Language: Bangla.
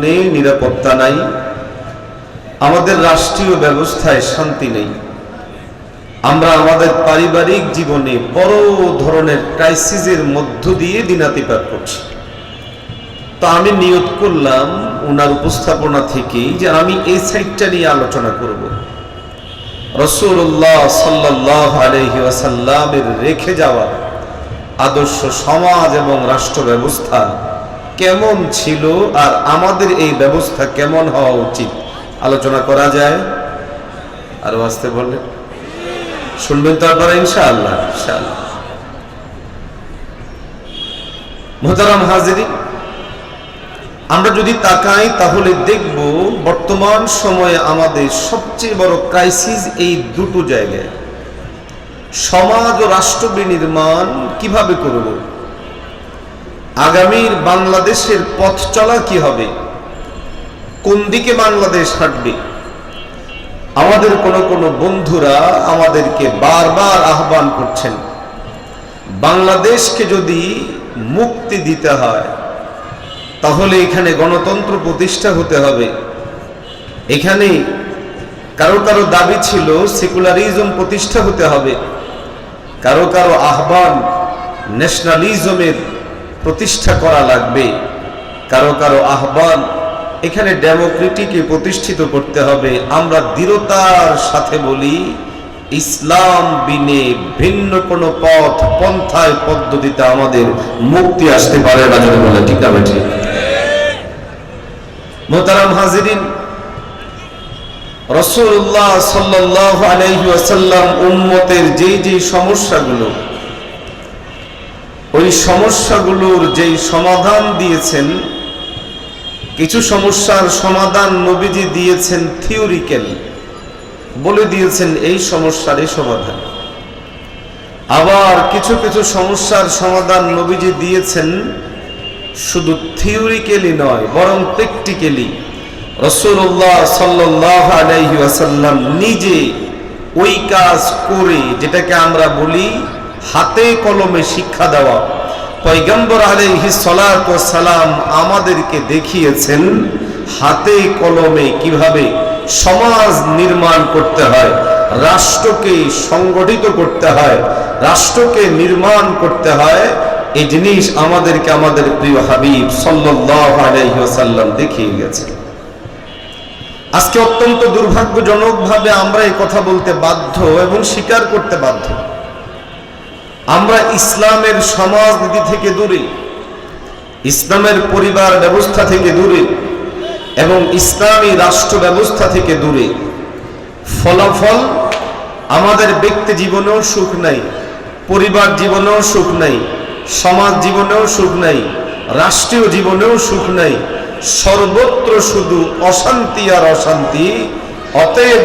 জীবনে নিরাপত্তা নাই। আমাদের রাষ্ট্রীয় ব্যবস্থায় শান্তি নেই। আমরা আমাদের পারিবারিক জীবনে বড় ধরনের ক্রাইসিসের মধ্য দিয়ে দিনাতিপাত করছি। তো আমি নিয়ত করলাম ওনার উপস্থাপনা থেকেই যে আমি এই সাইডটা নিয়ে আলোচনা করব। রসুল্লাহ সাল্লাহ আলহি ওয়াসাল্লামের রেখে যাওয়া আদর্শ সমাজ এবং রাষ্ট্র ব্যবস্থা কেমন ছিল আর আমাদের এই ব্যবস্থা কেমন হওয়া উচিত? আলোচনা করা যায়। আরও আসতে বললেন শুনবেন তো আপনারা, ইনশাআল্লাহ ইনশাআল্লাহ। মোহতারাম হাজিরি, আমরা যদি তাকাই তাহলে দেখব বর্তমান সময়ে আমাদের সবচেয়ে বড় ক্রাইসিস এই দুটো জায়গায়। সমাজ ও রাষ্ট্র বিনির্মাণ কীভাবে করব? আগামীর বাংলাদেশের পথ চলা কি হবে? কোন দিকে বাংলাদেশ হাঁটবে? আমাদের কোন কোন বন্ধুরা আমাদেরকে বারবার আহ্বান করছেন, বাংলাদেশকে যদি মুক্তি দিতে হয়, তাহলে এখানে গণতন্ত্র প্রতিষ্ঠা হতে হবে। এখানে কারও কারও দাবি ছিল সেকুলারিজম প্রতিষ্ঠা হতে হবে। কারও কারও আহ্বান ন্যাশনালিজমের প্রতিষ্ঠা করা লাগবে। কারও কারও আহ্বান, এখানে ডেমোক্রেটিকে প্রতিষ্ঠিত করতে হবে। আমরা দৃঢ়তার সাথে বলি, ইসলাম বিনে ভিন্ন কোনো পথ, পন্থায় পদ্ধতিতে আমাদের মুক্তি আসতে পারে না যদি বলে ঠিক না ঠিক? মোতারাম হাজিরিন রসুল্লাহ সাল্লাহ আলহি আসাল্লাম উম্মতের যেই যেই সমস্যাগুলো ওই সমস্যাগুলোর যেই সমাধান দিয়েছেন, কিছু সমস্যার সমাধান নবীজি দিয়েছেন থিওরিক্যাল। বলে দিয়েছেন এই সমস্যার এই সমাধান। আবার কিছু কিছু সমস্যার সমাধান নবীজি দিয়েছেন, শুধু থিওরিক্যালি নয়, বরং প্র্যাকটিক্যালি। রসুল্লাহ সাল্লাহ আলাইহি আসাল্লাম নিজে ওই কাজ করে, যেটাকে আমরা বলি হাতে কলমে শিক্ষা দেওয়া। পৈগম্বর সালাম আমাদেরকে দেখিয়েছেন হাতে কলমে কীভাবে সমাজ নির্মাণ করতে হয়, রাষ্ট্রকে সংগঠিত করতে হয়, রাষ্ট্রকে নির্মাণ করতে হয়, এই জিনিস আমাদেরকে আমাদের প্রিয় হাবিব আলাইসাল্লাম দেখিয়ে গেছে আজকে অত্যন্ত দুর্ভাগ্যজনকভাবে আমরা এই কথা বলতে বাধ্য এবং স্বীকার করতে বাধ্য। আমরা ইসলামের সমাজনীতি থেকে দূরে, ইসলামের পরিবার ব্যবস্থা থেকে দূরে এবং ইসলামী রাষ্ট্র ব্যবস্থা থেকে দূরে। ফলাফল আমাদের ব্যক্তি জীবনেও সুখ নাই, পরিবার জীবনেও সুখ নাই, সমাজ জীবনেও সুখ নাই, রাষ্ট্রীয় জীবনেও সুখ নাই, সর্বত্র শুধু অশান্তি আর অশান্তি, অতএব